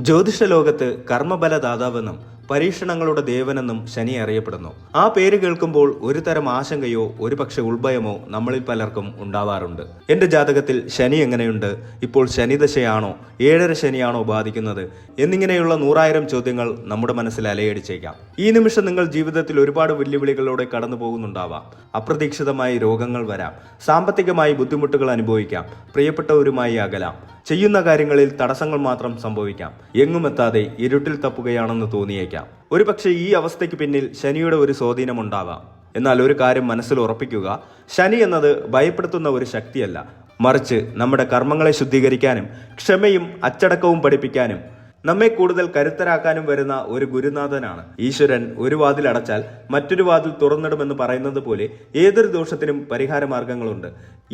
ജ്യോതിഷ ലോകത്ത് കർമ്മബലദാതാവെന്നും പരീക്ഷണങ്ങളുടെ ദേവനെന്നും ശനി അറിയപ്പെടുന്നു. ആ പേര് കേൾക്കുമ്പോൾ ഒരു തരം ആശങ്കയോ ഒരുപക്ഷെ ഉൾഭയമോ നമ്മളിൽ പലർക്കും ഉണ്ടാവാറുണ്ട്. എന്റെ ജാതകത്തിൽ ശനി എങ്ങനെയുണ്ട്? ഇപ്പോൾ ശനിദശയാണോ ഏഴര ശനിയാണോ ബാധിക്കുന്നത്? എന്നിങ്ങനെയുള്ള നൂറായിരം ചോദ്യങ്ങൾ നമ്മുടെ മനസ്സിൽ അലയടിച്ചേക്കാം. ഈ നിമിഷം നിങ്ങൾ ജീവിതത്തിൽ ഒരുപാട് വെല്ലുവിളികളോടെ കടന്നു പോകുന്നുണ്ടാവാം. അപ്രതീക്ഷിതമായി രോഗങ്ങൾ വരാം. സാമ്പത്തികമായി ബുദ്ധിമുട്ടുകൾ അനുഭവിക്കാം. പ്രിയപ്പെട്ടവരുമായി അകലാം. ചെയ്യുന്ന കാര്യങ്ങളിൽ തടസ്സങ്ങൾ മാത്രം സംഭവിക്കാം. എങ്ങുമെത്താതെ ഇരുട്ടിൽ തപ്പുകയാണെന്ന് തോന്നിയേക്കാം. ഒരുപക്ഷെ ഈ അവസ്ഥയ്ക്ക് പിന്നിൽ ശനിയുടെ ഒരു സ്വാധീനമുണ്ടാകാം എന്നാൽ ഒരു കാര്യം മനസ്സിൽ ഉറപ്പിക്കുക ശനി എന്നത് ഭയപ്പെടുത്തുന്ന ഒരു ശക്തിയല്ല. മറിച്ച് നമ്മുടെ കർമ്മങ്ങളെ ശുദ്ധീകരിക്കാനും ക്ഷമയും അച്ചടക്കവും പഠിപ്പിക്കാനും നമ്മെ കൂടുതൽ കരുത്തരാക്കാനും വരുന്ന ഒരു ഗുരുനാഥനാണ്. ഈശ്വരൻ ഒരു വാതിൽ അടച്ചാൽ മറ്റൊരു വാതിൽ തുറന്നിടുമെന്ന് പറയുന്നത് പോലെ ഏതൊരു ദോഷത്തിനും പരിഹാര മാർഗങ്ങളുണ്ട്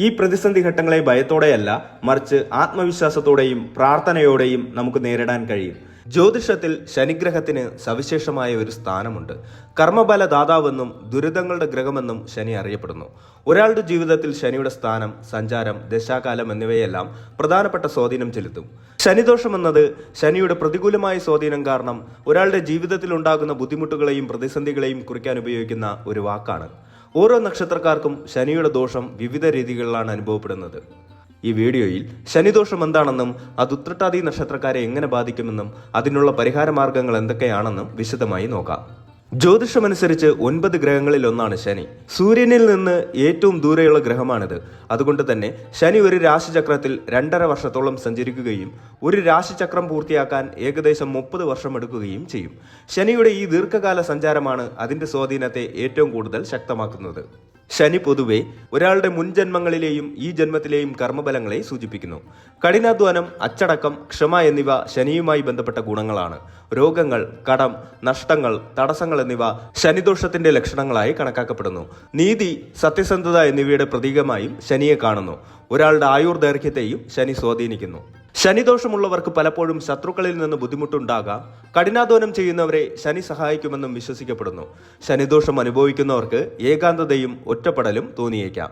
ഈ പ്രതിസന്ധി ഘട്ടങ്ങളെ ഭയത്തോടെയല്ല മറിച്ച് ആത്മവിശ്വാസത്തോടെയും പ്രാർത്ഥനയോടെയും നമുക്ക് നേരിടാൻ കഴിയും. ജ്യോതിഷത്തിൽ ശനിഗ്രഹത്തിന് സവിശേഷമായ ഒരു സ്ഥാനമുണ്ട്. കർമ്മബല ദാതാവെന്നും ദുരിതങ്ങളുടെ ഗ്രഹമെന്നും ശനി അറിയപ്പെടുന്നു. ഒരാളുടെ ജീവിതത്തിൽ ശനിയുടെ സ്ഥാനം സഞ്ചാരം ദശാകാലം എന്നിവയെല്ലാം പ്രധാനപ്പെട്ട സ്വാധീനം ചെലുത്തും. ശനിദോഷം എന്നത് ശനിയുടെ പ്രതികൂലമായ സ്വാധീനം കാരണം ഒരാളുടെ ജീവിതത്തിൽ ഉണ്ടാകുന്ന ബുദ്ധിമുട്ടുകളെയും പ്രതിസന്ധികളെയും കുറിക്കാൻ ഉപയോഗിക്കുന്ന ഒരു വാക്കാണ്. ഓരോ നക്ഷത്രക്കാർക്കും ശനിയുടെ ദോഷം വിവിധ രീതികളിലാണ് അനുഭവപ്പെടുന്നത്. ഈ വീഡിയോയിൽ ശനിദോഷം എന്താണെന്നും അത് ഉത്രട്ടാതി നക്ഷത്രക്കാരെ എങ്ങനെ ബാധിക്കുമെന്നും അതിനുള്ള പരിഹാര മാർഗങ്ങൾ എന്തൊക്കെയാണെന്നും വിശദമായി നോക്കാം. ജ്യോതിഷമനുസരിച്ച് ഒൻപത് ഗ്രഹങ്ങളിൽ ഒന്നാണ് ശനി. സൂര്യനിൽ നിന്ന് ഏറ്റവും ദൂരെയുള്ള ഗ്രഹമാണിത്. അതുകൊണ്ട് തന്നെ ശനി ഒരു രാശിചക്രത്തിൽ രണ്ടര വർഷത്തോളം സഞ്ചരിക്കുകയും ഒരു രാശിചക്രം പൂർത്തിയാക്കാൻ ഏകദേശം മുപ്പത് വർഷം എടുക്കുകയും ചെയ്യും. ശനിയുടെ ഈ ദീർഘകാല സഞ്ചാരമാണ് അതിന്റെ സ്വാധീനത്തെ ഏറ്റവും കൂടുതൽ ശക്തമാക്കുന്നത്. ശനി പൊതുവെ ഒരാളുടെ മുൻജന്മങ്ങളിലെയും ഈ ജന്മത്തിലെയും കർമ്മബലങ്ങളെ സൂചിപ്പിക്കുന്നു. കഠിനാധ്വാനം അച്ചടക്കം ക്ഷമ എന്നിവ ശനിയുമായി ബന്ധപ്പെട്ട ഗുണങ്ങളാണ്. രോഗങ്ങൾ കടം നഷ്ടങ്ങൾ തടസ്സങ്ങൾ എന്നിവ ശനിദോഷത്തിന്റെ ലക്ഷണങ്ങളായി കണക്കാക്കപ്പെടുന്നു. നീതി സത്യസന്ധത എന്നിവയുടെ പ്രതീകമായും ശനിയെ കാണുന്നു. ഒരാളുടെ ആയുർ ദൈർഘ്യത്തെയും ശനി സ്വാധീനിക്കുന്നു. ശനിദോഷമുള്ളവർക്ക് പലപ്പോഴും ശത്രുക്കളിൽ നിന്ന് ബുദ്ധിമുട്ടുണ്ടാകാം. കഠിനാധ്വാനം ചെയ്യുന്നവരെ ശനി സഹായിക്കുമെന്നും വിശ്വസിക്കപ്പെടുന്നു. ശനിദോഷം അനുഭവിക്കുന്നവർക്ക് ഏകാന്തതയും ഒറ്റപ്പെടലും തോന്നിയേക്കാം.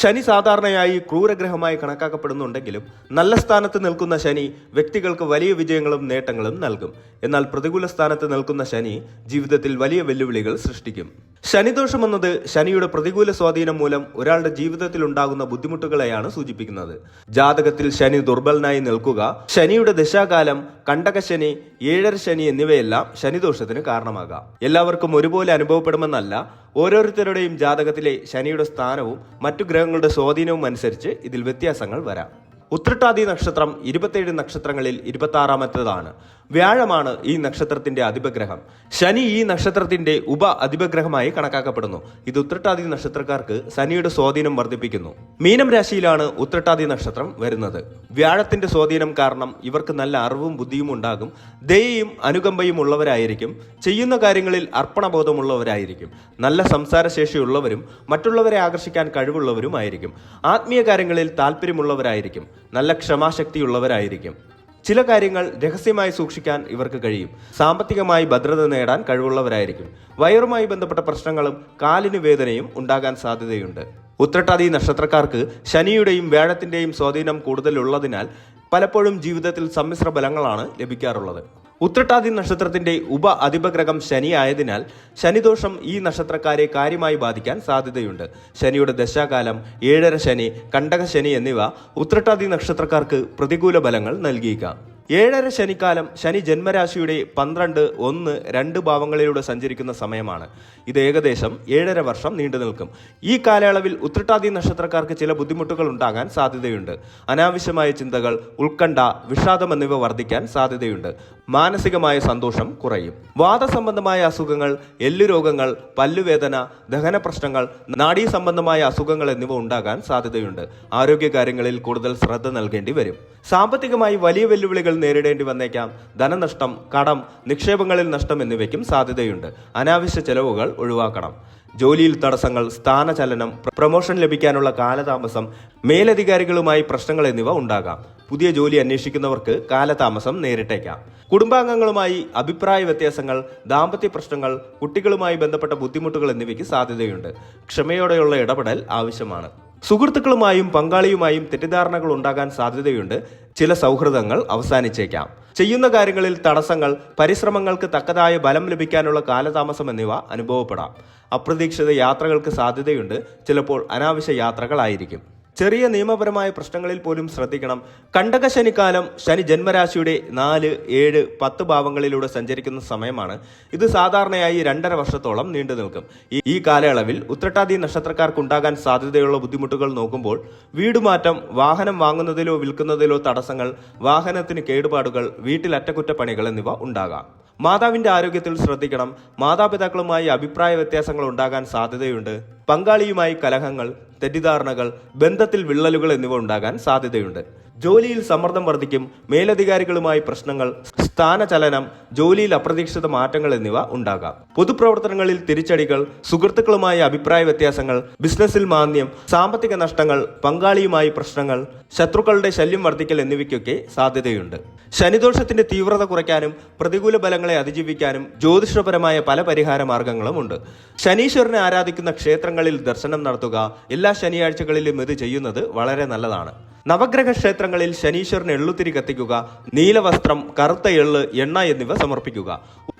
ശനി സാധാരണയായി ക്രൂരഗ്രഹമായി കണക്കാക്കപ്പെടുന്നുണ്ടെങ്കിലും നല്ല സ്ഥാനത്ത് നിൽക്കുന്ന ശനി വ്യക്തികൾക്ക് വലിയ വിജയങ്ങളും നേട്ടങ്ങളും നൽകും. എന്നാൽ പ്രതികൂല സ്ഥാനത്ത് നിൽക്കുന്ന ശനി ജീവിതത്തിൽ വലിയ വെല്ലുവിളികൾ സൃഷ്ടിക്കും. ശനിദോഷം എന്നത് ശനിയുടെ പ്രതികൂല സ്വാധീനം മൂലം ഒരാളുടെ ജീവിതത്തിൽ ഉണ്ടാകുന്ന ബുദ്ധിമുട്ടുകളെയാണ് സൂചിപ്പിക്കുന്നത്. ജാതകത്തിൽ ശനി ദുർബലനായി നിൽക്കുക ശനിയുടെ ദശാകാലം കണ്ടകശനി ഏഴര ശനി എന്നിവയെല്ലാം ശനിദോഷത്തിന് കാരണമാകാം. എല്ലാവർക്കും ഒരുപോലെ അനുഭവപ്പെടുമെന്നല്ല ഓരോരുത്തരുടെയും ജാതകത്തിലെ ശനിയുടെ സ്ഥാനവും മറ്റു ഗ്രഹങ്ങളുടെ സ്വാധീനവും അനുസരിച്ച് ഇതിൽ വ്യത്യാസങ്ങൾ വരാം. ഉത്രട്ടാതി നക്ഷത്രം ഇരുപത്തേഴ് നക്ഷത്രങ്ങളിൽ ഇരുപത്തി ആറാമത്തേതാണ് വ്യാഴമാണ് ഈ നക്ഷത്രത്തിന്റെ അധിപഗ്രഹം. ശനി ഈ നക്ഷത്രത്തിന്റെ ഉപ അധിപഗ്രഹമായി കണക്കാക്കപ്പെടുന്നു. ഇത് ഉത്രട്ടാതി നക്ഷത്രക്കാർക്ക് ശനിയുടെ സ്വാധീനം വർദ്ധിപ്പിക്കുന്നു. മീനം രാശിയിലാണ് ഉത്രട്ടാതി നക്ഷത്രം വരുന്നത്. വ്യാഴത്തിന്റെ സ്വാധീനം കാരണം ഇവർക്ക് നല്ല അറിവും ബുദ്ധിയും ഉണ്ടാകും. ദയയും അനുകമ്പയും ഉള്ളവരായിരിക്കും. ചെയ്യുന്ന കാര്യങ്ങളിൽ അർപ്പണബോധമുള്ളവരായിരിക്കും. നല്ല സംസാരശേഷിയുള്ളവരും മറ്റുള്ളവരെ ആകർഷിക്കാൻ കഴിവുള്ളവരുമായിരിക്കും. ആത്മീയ കാര്യങ്ങളിൽ താല്പര്യമുള്ളവരായിരിക്കും. നല്ല ക്ഷമാശക്തിയുള്ളവരായിരിക്കും. ചില കാര്യങ്ങൾ രഹസ്യമായി സൂക്ഷിക്കാൻ ഇവർക്ക് കഴിയും. സാമ്പത്തികമായി ഭദ്രത നേടാൻ കഴിവുള്ളവരായിരിക്കും. വയറുമായി ബന്ധപ്പെട്ട പ്രശ്നങ്ങളും കാലിന് വേദനയും ഉണ്ടാകാൻ സാധ്യതയുണ്ട്. ഉത്രട്ടാതി നക്ഷത്രക്കാർക്ക് ശനിയുടെയും വ്യാഴത്തിന്റെയും സ്വാധീനം കൂടുതലുള്ളതിനാൽ പലപ്പോഴും ജീവിതത്തിൽ സമ്മിശ്ര ബലങ്ങളാണ് ലഭിക്കാറുള്ളത്. ഉത്രട്ടാതി നക്ഷത്രത്തിന്റെ ഉപ അധിപഗ്രഹം ശനി ആയതിനാൽ ശനിദോഷം ഈ നക്ഷത്രക്കാരെ കാര്യമായി ബാധിക്കാൻ സാധ്യതയുണ്ട്. ശനിയുടെ ദശാകാലം ഏഴര ശനി കണ്ടക ശനി എന്നിവ ഉത്രട്ടാതി നക്ഷത്രക്കാർക്ക് പ്രതികൂല ഫലങ്ങൾ നൽകിയേക്കാം. ഏഴര ശനിക്കാലം ശനി ജന്മരാശിയുടെ പന്ത്രണ്ട് ഒന്ന് രണ്ട് ഭാവങ്ങളിലൂടെ സഞ്ചരിക്കുന്ന സമയമാണ്. ഇത് ഏകദേശം ഏഴര വർഷം നീണ്ടു നിൽക്കും. ഈ കാലയളവിൽ ഉത്രട്ടാതി നക്ഷത്രക്കാർക്ക് ചില ബുദ്ധിമുട്ടുകൾ ഉണ്ടാകാൻ സാധ്യതയുണ്ട്. അനാവശ്യമായ ചിന്തകൾ ഉത്കണ്ഠ വിഷാദം എന്നിവ വർദ്ധിക്കാൻ സാധ്യതയുണ്ട്. മാനസികമായ സന്തോഷം കുറയും. വാദസംബന്ധമായ അസുഖങ്ങൾ എല്ലുരോഗങ്ങൾ പല്ലുവേദന ദഹന പ്രശ്നങ്ങൾ നാഡീ സംബന്ധമായ അസുഖങ്ങൾ എന്നിവ ഉണ്ടാകാൻ സാധ്യതയുണ്ട്. ആരോഗ്യകാര്യങ്ങളിൽ കൂടുതൽ ശ്രദ്ധ നൽകേണ്ടി വരും. സാമ്പത്തികമായി വലിയ വെല്ലുവിളികൾ നേരിടേണ്ടി വന്നേക്കാം. ധനനഷ്ടം കടം നിക്ഷേപങ്ങളിൽ നഷ്ടം എന്നിവയ്ക്കും സാധ്യതയുണ്ട്. അനാവശ്യ ചെലവുകൾ ഒഴിവാക്കണം. ജോലിയിൽ തടസ്സങ്ങൾ സ്ഥാനചലനം പ്രൊമോഷൻ ലഭിക്കാനുള്ള കാലതാമസം മേലധികാരികളുമായി പ്രശ്നങ്ങൾ എന്നിവ ഉണ്ടാകാം. പുതിയ ജോലി അന്വേഷിക്കുന്നവർക്ക് കാലതാമസം നേരിട്ടേക്കാം. കുടുംബാംഗങ്ങളുമായി അഭിപ്രായ വ്യത്യാസങ്ങൾ ദാമ്പത്യ പ്രശ്നങ്ങൾ കുട്ടികളുമായി ബന്ധപ്പെട്ട ബുദ്ധിമുട്ടുകൾ എന്നിവയ്ക്ക് സാധ്യതയുണ്ട്. ക്ഷമയോടെയുള്ള ഇടപെടൽ ആവശ്യമാണ്. സുഹൃത്തുക്കളുമായും പങ്കാളിയുമായും തെറ്റിദ്ധാരണകൾ ഉണ്ടാകാൻ സാധ്യതയുണ്ട്. ചില സൗഹൃദങ്ങൾ അവസാനിച്ചേക്കാം. ചെയ്യുന്ന കാര്യങ്ങളിൽ തടസ്സങ്ങൾ പരിശ്രമങ്ങൾക്ക് തക്കതായ ബലം ലഭിക്കാനുള്ള കാലതാമസം എന്നിവ അനുഭവപ്പെടാം. അപ്രതീക്ഷിത യാത്രകൾക്ക് സാധ്യതയുണ്ട്. ചിലപ്പോൾ അനാവശ്യ യാത്രകളായിരിക്കും. ചെറിയ നിയമപരമായ പ്രശ്നങ്ങളിൽ പോലും ശ്രദ്ധിക്കണം. കണ്ടക ശനിക്കാലം ശനി ജന്മരാശിയുടെ നാല് ഏഴ് പത്ത് ഭാവങ്ങളിലൂടെ സഞ്ചരിക്കുന്ന സമയമാണ്. ഇത് സാധാരണയായി രണ്ടര വർഷത്തോളം നീണ്ടു നിൽക്കും. ഈ- കാലയളവിൽ ഉത്രട്ടാതി നക്ഷത്രക്കാർക്കുണ്ടാകാൻ സാധ്യതയുള്ള ബുദ്ധിമുട്ടുകൾ നോക്കുമ്പോൾ വീടുമാറ്റം വാഹനം വാങ്ങുന്നതിലോ വിൽക്കുന്നതിലോ തടസ്സങ്ങൾ വാഹനത്തിന് കേടുപാടുകൾ വീട്ടിൽ അറ്റകുറ്റപ്പണികൾ എന്നിവ ഉണ്ടാകാം. മാതാവിന്റെ ആരോഗ്യത്തിൽ ശ്രദ്ധിക്കണം. മാതാപിതാക്കളുമായി അഭിപ്രായ വ്യത്യാസങ്ങൾ ഉണ്ടാകാൻ സാധ്യതയുണ്ട്. പങ്കാളിയുമായി കലഹങ്ങൾ തെറ്റിദ്ധാരണകൾ ബന്ധത്തിൽ വിള്ളലുകൾ എന്നിവ ഉണ്ടാകാൻ സാധ്യതയുണ്ട്. ജോലിയിൽ സമ്മർദ്ദം വർദ്ധിക്കും. മേലധികാരികളുമായി പ്രശ്നങ്ങൾ സ്ഥാനചലനം ജോലിയിൽ അപ്രതീക്ഷിത മാറ്റങ്ങൾ എന്നിവ ഉണ്ടാകാം. പൊതുപ്രവർത്തനങ്ങളിൽ തിരിച്ചടികൾ സുഹൃത്തുക്കളുമായി അഭിപ്രായ വ്യത്യാസങ്ങൾ ബിസിനസ്സിൽ മാന്ദ്യം സാമ്പത്തിക നഷ്ടങ്ങൾ പങ്കാളിയുമായി പ്രശ്നങ്ങൾ ശത്രുക്കളുടെ ശല്യം വർദ്ധിക്കൽ എന്നിവയ്ക്കൊക്കെ സാധ്യതയുണ്ട്. ശനിദോഷത്തിന്റെ തീവ്രത കുറയ്ക്കാനും പ്രതികൂല ബലങ്ങളെ അതിജീവിക്കാനും ജ്യോതിഷപരമായ പല പരിഹാര മാർഗങ്ങളുമുണ്ട്. ശനീശ്വരനെ ആരാധിക്കുന്ന ക്ഷേത്രങ്ങളിൽ ദർശനം നടത്തുക എല്ലാ ശനിയാഴ്ചകളിലും ഇത് ചെയ്യുന്നത് വളരെ നല്ലതാണ്. നവഗ്രഹ ക്ഷേത്രങ്ങളിൽ ശനീശ്വരന് എള്ളുത്തിരി കത്തിക്കുക നീലവസ്ത്രം കറുത്ത എള്ള് എണ്ണ എന്നിവ സമർപ്പിക്കുക.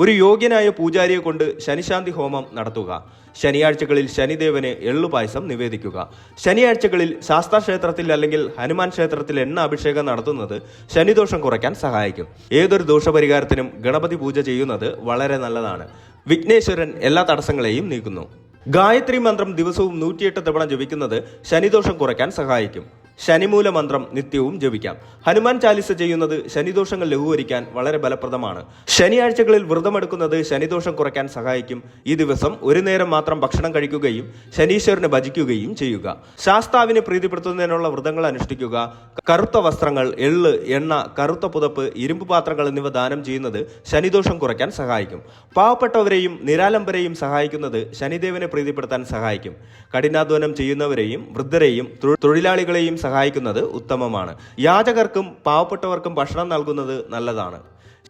ഒരു യോഗ്യനായ പൂജാരിയെ കൊണ്ട് ശനിശാന്തി ഹോമം നടത്തുക. ശനിയാഴ്ചകളിൽ ശനിദേവന് എള്ളുപായസം നിവേദിക്കുക. ശനിയാഴ്ചകളിൽ ശാസ്താ ക്ഷേത്രത്തിൽ അല്ലെങ്കിൽ ഹനുമാൻ ക്ഷേത്രത്തിൽ എണ്ണ അഭിഷേകം നടത്തുന്നത് ശനിദോഷം കുറയ്ക്കാൻ സഹായിക്കും. ഏതൊരു ദോഷപരിഹാരത്തിനും ഗണപതി പൂജ ചെയ്യുന്നത് വളരെ നല്ലതാണ്. വിഘ്നേശ്വരൻ എല്ലാ തടസ്സങ്ങളെയും നീക്കുന്നു. ഗായത്രി മന്ത്രം ദിവസവും നൂറ്റിയെട്ട് തവണ ജപിക്കുന്നത് ശനിദോഷം കുറയ്ക്കാൻ സഹായിക്കും. ശനിമൂല മന്ത്രം നിത്യവും ജപിക്കാം. ഹനുമാൻ ചാലിസ ചെയ്യുന്നത് ശനിദോഷങ്ങൾ ലഘൂകരിക്കാൻ വളരെ ഫലപ്രദമാണ്. ശനിയാഴ്ചകളിൽ വ്രതമെടുക്കുന്നത് ശനിദോഷം കുറയ്ക്കാൻ സഹായിക്കും. ഈ ദിവസം ഒരു നേരം മാത്രം ഭക്ഷണം കഴിക്കുകയും ശനീശ്വരനെ ഭജിക്കുകയും ചെയ്യുക. ശാസ്താവിനെ പ്രീതിപ്പെടുത്തുന്നതിനുള്ള വ്രതങ്ങൾ അനുഷ്ഠിക്കുക. കറുത്ത വസ്ത്രങ്ങൾ എള്ള് എണ്ണ കറുത്ത പുതപ്പ് ഇരുമ്പ് പാത്രങ്ങൾ എന്നിവ ദാനം ചെയ്യുന്നത് ശനിദോഷം കുറയ്ക്കാൻ സഹായിക്കും. പാവപ്പെട്ടവരെയും നിരാലംബരെയും സഹായിക്കുന്നത് ശനിദേവനെ പ്രീതിപ്പെടുത്താൻ സഹായിക്കും. കഠിനാധ്വാനം ചെയ്യുന്നവരെയും വൃദ്ധരെയും തൊഴിലാളികളെയും സഹായിക്കുന്നത് ഉത്തമമാണ്. യാചകർക്കും പാവപ്പെട്ടവർക്കും ഭക്ഷണം നൽകുന്നത് നല്ലതാണ്.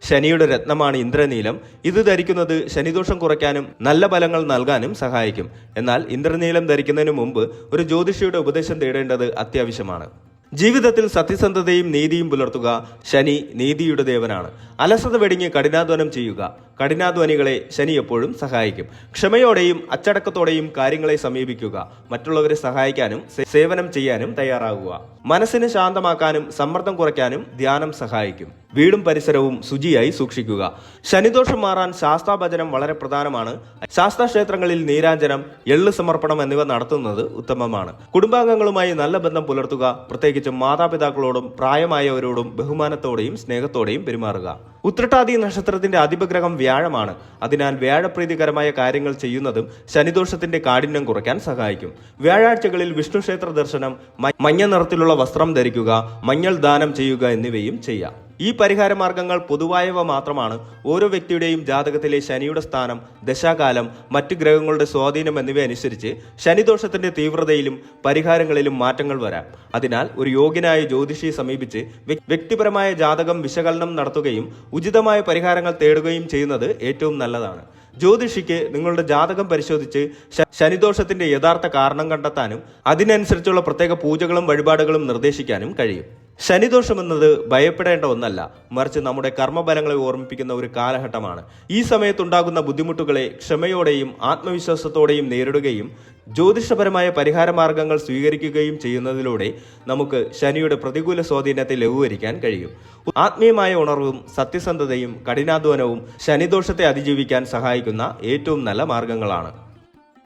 ശനിയുടെ രത്നമാണ് ഇന്ദ്രനീലം. ഇത് ധരിക്കുന്നത് ശനിദോഷം കുറയ്ക്കാനും നല്ല ഫലങ്ങൾ നൽകാനും സഹായിക്കും. എന്നാൽ ഇന്ദ്രനീലം ധരിക്കുന്നതിന് മുമ്പ് ഒരു ജ്യോതിഷിയുടെ ഉപദേശം തേടേണ്ടത് അത്യാവശ്യമാണ്. ജീവിതത്തിൽ സത്യസന്ധതയും നീതിയും പുലർത്തുക ശനി നീതിയുടെ ദേവനാണ്. അലസത വെടിഞ്ഞ് കഠിനാധ്വാനം ചെയ്യുക. കഠിനാധ്വാനികളെ ശനി എപ്പോഴും സഹായിക്കും. ക്ഷമയോടെയും അച്ചടക്കത്തോടെയും കാര്യങ്ങളെ സമീപിക്കുക മറ്റുള്ളവരെ സഹായിക്കാനും സേവനം ചെയ്യാനും തയ്യാറാകുക. മനസ്സിനെ ശാന്തമാക്കാനും സമ്മർദ്ദം കുറയ്ക്കാനും ധ്യാനം സഹായിക്കും. വീടും പരിസരവും ശുചിയായി സൂക്ഷിക്കുക. ശനിദോഷം മാറാൻ ശാസ്താഭജനം വളരെ പ്രധാനമാണ്. ശാസ്താക്ഷേത്രങ്ങളിൽ നീരാഞ്ജനം എള്ള് സമർപ്പണം എന്നിവ നടത്തുന്നത് ഉത്തമമാണ്. കുടുംബാംഗങ്ങളുമായി നല്ല ബന്ധം പുലർത്തുക പ്രത്യേകിച്ചും മാതാപിതാക്കളോടും പ്രായമായവരോടും ബഹുമാനത്തോടെയും സ്നേഹത്തോടെയും പെരുമാറുക. ഉത്രട്ടാതി നക്ഷത്രത്തിന്റെ അധിപഗ്രഹം വ്യാഴമാണ്. അതിനാൽ വ്യാഴപ്രീതികരമായ കാര്യങ്ങൾ ചെയ്യുന്നതും ശനിദോഷത്തിന്റെ കാഠിന്യം കുറയ്ക്കാൻ സഹായിക്കും. വ്യാഴാഴ്ചകളിൽ വിഷ്ണു ക്ഷേത്ര ദർശനം മഞ്ഞ നിറത്തിലുള്ള വസ്ത്രം ധരിക്കുക മഞ്ഞൾ ദാനം ചെയ്യുക എന്നിവയും ചെയ്യാം. ഈ പരിഹാര മാർഗങ്ങൾ പൊതുവായവ മാത്രമാണ് ഓരോ വ്യക്തിയുടെയും ജാതകത്തിലെ ശനിയുടെ സ്ഥാനം ദശാകാലം മറ്റ് ഗ്രഹങ്ങളുടെ സ്വാധീനം എന്നിവ അനുസരിച്ച് ശനിദോഷത്തിന്റെ തീവ്രതയിലും പരിഹാരങ്ങളിലും മാറ്റങ്ങൾ വരാം. അതിനാൽ ഒരു യോഗ്യനായ ജ്യോതിഷിയെ സമീപിച്ച് വ്യക്തിപരമായ ജാതകം വിശകലനം നടത്തുകയും ഉചിതമായ പരിഹാരങ്ങൾ തേടുകയും ചെയ്യുന്നത് ഏറ്റവും നല്ലതാണ്. ജ്യോതിഷിക്ക് നിങ്ങളുടെ ജാതകം പരിശോധിച്ച് ശനിദോഷത്തിന്റെ യഥാർത്ഥ കാരണം കണ്ടെത്താനും അതിനനുസരിച്ചുള്ള പ്രത്യേക പൂജകളും വഴിപാടുകളും നിർദ്ദേശിക്കാനും കഴിയും. ശനിദോഷം എന്നത് ഭയപ്പെടേണ്ട ഒന്നല്ല. മറിച്ച് നമ്മുടെ കർമ്മബലങ്ങളെ ഓർമ്മിപ്പിക്കുന്ന ഒരു കാലഘട്ടമാണ്. ഈ സമയത്തുണ്ടാകുന്ന ബുദ്ധിമുട്ടുകളെ ക്ഷമയോടെയും ആത്മവിശ്വാസത്തോടെയും നേരിടുകയും ജ്യോതിഷപരമായ പരിഹാര മാർഗങ്ങൾ സ്വീകരിക്കുകയും ചെയ്യുന്നതിലൂടെ നമുക്ക് ശനിയുടെ പ്രതികൂല സ്വാധീനത്തെ ലഘൂകരിക്കാൻ കഴിയും. ആത്മീയമായ ഉണർവും സത്യസന്ധതയും കഠിനാധ്വാനവും ശനിദോഷത്തെ അതിജീവിക്കാൻ സഹായിക്കുന്ന ഏറ്റവും നല്ല മാർഗങ്ങളാണ്.